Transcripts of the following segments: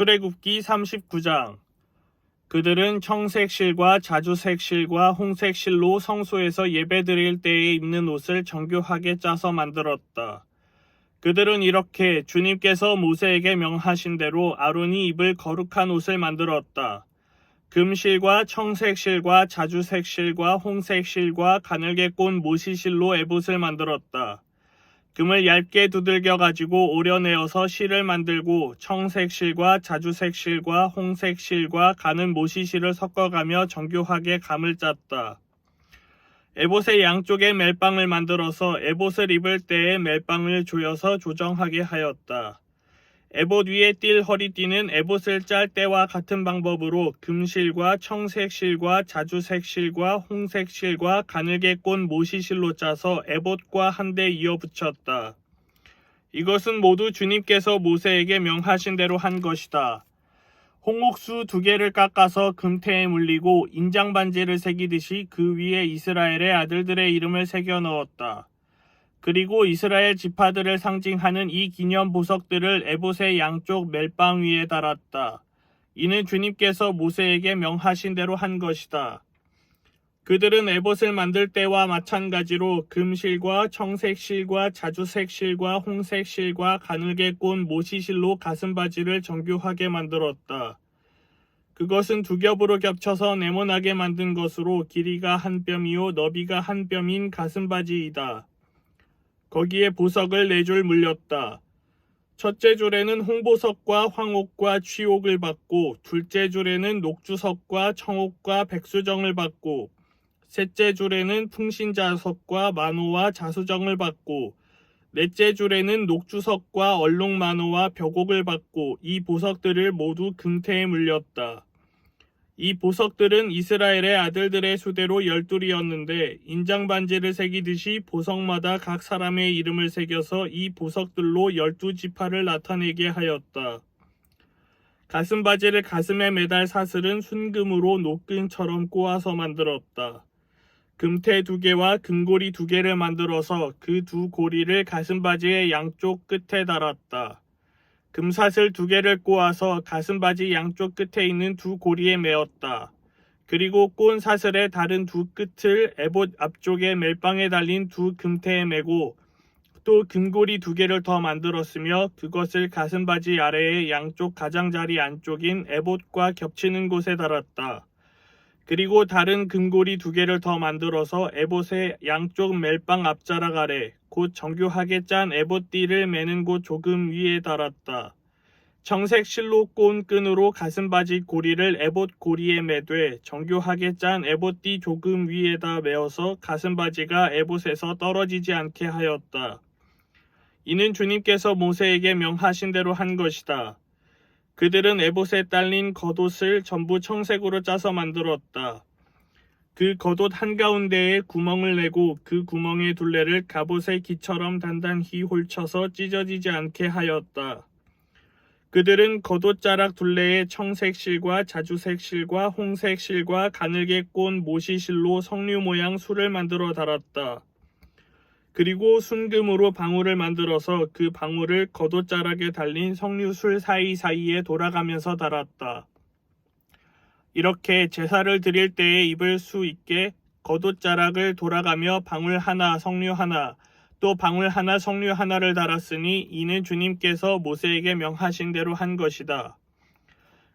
출애굽기 39장 그들은 청색 실과 자주색 실과 홍색 실로 성소에서 예배드릴 때에 입는 옷을 정교하게 짜서 만들었다. 그들은 이렇게 주님께서 모세에게 명하신 대로 아론이 입을 거룩한 옷을 만들었다. 금실과 청색 실과 자주색 실과 홍색 실과 가늘게 꼰 모시실로 에봇을 만들었다. 금을 얇게 두들겨 가지고 오려내어서 실을 만들고 청색 실과 자주색 실과 홍색 실과 가는 모시 실을 섞어가며 정교하게 감을 짰다. 에봇의 양쪽에 멜빵을 만들어서 에봇을 입을 때에 멜빵을 조여서 조정하게 하였다. 에봇 위에 띌 허리띠는 에봇을 짤 때와 같은 방법으로 금실과 청색실과 자주색실과 홍색실과 가늘게 꼰 모시실로 짜서 에봇과 한데 이어 붙였다. 이것은 모두 주님께서 모세에게 명하신 대로 한 것이다. 홍옥수 두 개를 깎아서 금태에 물리고 인장 반지를 새기듯이 그 위에 이스라엘의 아들들의 이름을 새겨 넣었다. 그리고 이스라엘 지파들을 상징하는 이 기념 보석들을 에봇의 양쪽 멜빵 위에 달았다. 이는 주님께서 모세에게 명하신 대로 한 것이다. 그들은 에봇을 만들 때와 마찬가지로 금실과 청색실과 자주색실과 홍색실과 가늘게 꼰 모시실로 가슴바지를 정교하게 만들었다. 그것은 두 겹으로 겹쳐서 네모나게 만든 것으로 길이가 한 뼘이요 너비가 한 뼘인 가슴바지이다. 거기에 보석을 네 줄 물렸다. 첫째 줄에는 홍보석과 황옥과 취옥을 받고 둘째 줄에는 녹주석과 청옥과 백수정을 받고 셋째 줄에는 풍신자석과 만호와 자수정을 받고 넷째 줄에는 녹주석과 얼룩만호와 벽옥을 받고 이 보석들을 모두 금태에 물렸다. 이 보석들은 이스라엘의 아들들의 수대로 열둘이었는데 인장 반지를 새기듯이 보석마다 각 사람의 이름을 새겨서 이 보석들로 열두 지파를 나타내게 하였다. 가슴 바지를 가슴에 매달 사슬은 순금으로 노끈처럼 꼬아서 만들었다. 금태 두 개와 금고리 두 개를 만들어서 그 두 고리를 가슴 바지의 양쪽 끝에 달았다. 금사슬 두 개를 꼬아서 가슴바지 양쪽 끝에 있는 두 고리에 메었다. 그리고 꼰 사슬의 다른 두 끝을 에봇 앞쪽에 멜빵에 달린 두 금태에 메고 또 금고리 두 개를 더 만들었으며 그것을 가슴바지 아래의 양쪽 가장자리 안쪽인 에봇과 겹치는 곳에 달았다. 그리고 다른 금고리 두 개를 더 만들어서 에봇의 양쪽 멜빵 앞자락 아래 곧 정교하게 짠 에봇띠를 매는 곳 조금 위에 달았다. 청색 실로 꼰 끈으로 가슴바지 고리를 에봇 고리에 매되 정교하게 짠 에봇띠 조금 위에다 메어서 가슴바지가 에봇에서 떨어지지 않게 하였다. 이는 주님께서 모세에게 명하신 대로 한 것이다. 그들은 에봇에 딸린 겉옷을 전부 청색으로 짜서 만들었다. 그 겉옷 한가운데에 구멍을 내고 그 구멍의 둘레를 갑옷의 기처럼 단단히 홀쳐서 찢어지지 않게 하였다. 그들은 겉옷 자락 둘레에 청색 실과 자주색 실과 홍색 실과 가늘게 꼰 모시 실로 석류 모양 술을 만들어 달았다. 그리고 순금으로 방울을 만들어서 그 방울을 겉옷 자락에 달린 석류술 사이사이에 돌아가면서 달았다. 이렇게 제사를 드릴 때에 입을 수 있게 겉옷자락을 돌아가며 방울 하나, 석류 하나, 또 방울 하나, 석류 하나를 달았으니 이는 주님께서 모세에게 명하신 대로 한 것이다.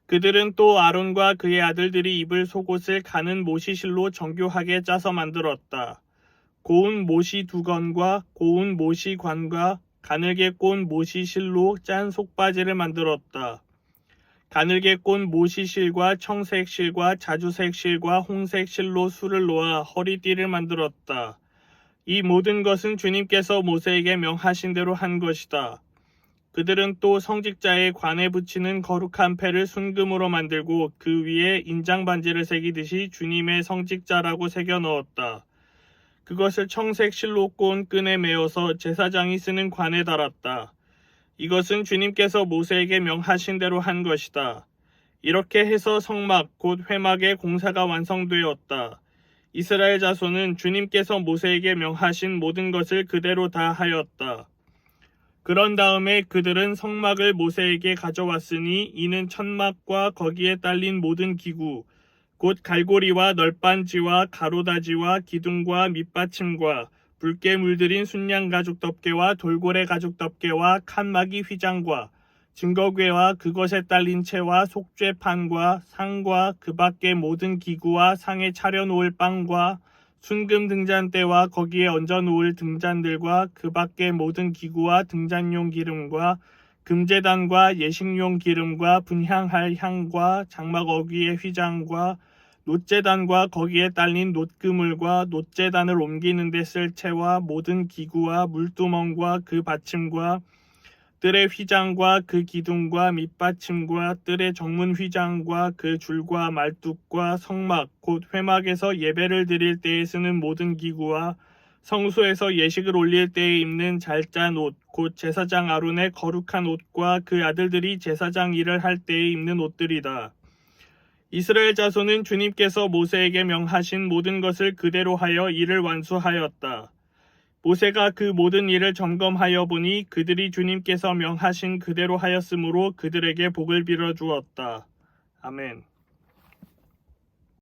그들은 또 아론과 그의 아들들이 입을 속옷을 가는 모시실로 정교하게 짜서 만들었다. 고운 모시 두 건과 고운 모시 관과 가늘게 꼰 모시실로 짠 속바지를 만들었다. 가늘게 꼰 모시실과 청색실과 자주색실과 홍색실로 술을 놓아 허리띠를 만들었다. 이 모든 것은 주님께서 모세에게 명하신 대로 한 것이다. 그들은 또 성직자의 관에 붙이는 거룩한 패를 순금으로 만들고 그 위에 인장 반지를 새기듯이 주님의 성직자라고 새겨 넣었다. 그것을 청색 실로 꼰 끈에 메어서 제사장이 쓰는 관에 달았다. 이것은 주님께서 모세에게 명하신 대로 한 것이다. 이렇게 해서 성막 곧 회막의 공사가 완성되었다. 이스라엘 자손은 주님께서 모세에게 명하신 모든 것을 그대로 다 하였다. 그런 다음에 그들은 성막을 모세에게 가져왔으니 이는 천막과 거기에 딸린 모든 기구 곧 갈고리와 널빤지와 가로다지와 기둥과 밑받침과 붉게 물들인 순양 가죽 덮개와 돌고래 가죽 덮개와 칸막이 휘장과 증거궤와 그것에 딸린 채와 속죄판과 상과 그 밖의 모든 기구와 상에 차려 놓을 빵과 순금 등잔대와 거기에 얹어 놓을 등잔들과 그 밖의 모든 기구와 등잔용 기름과 금제단과 예식용 기름과 분향할 향과 장막 어귀의 휘장과 놋제단과 거기에 딸린 놋그물과 놋제단을 옮기는 데 쓸 채와 모든 기구와 물두멍과 그 받침과 뜰의 휘장과 그 기둥과 밑받침과 뜰의 정문 휘장과 그 줄과 말뚝과 성막 곧 회막에서 예배를 드릴 때에 쓰는 모든 기구와 성소에서 예식을 올릴 때에 입는 잘짠 옷, 곧 제사장 아론의 거룩한 옷과 그 아들들이 제사장 일을 할 때에 입는 옷들이다. 이스라엘 자손은 주님께서 모세에게 명하신 모든 것을 그대로 하여 일을 완수하였다. 모세가 그 모든 일을 점검하여 보니 그들이 주님께서 명하신 그대로 하였으므로 그들에게 복을 빌어 주었다. 아멘.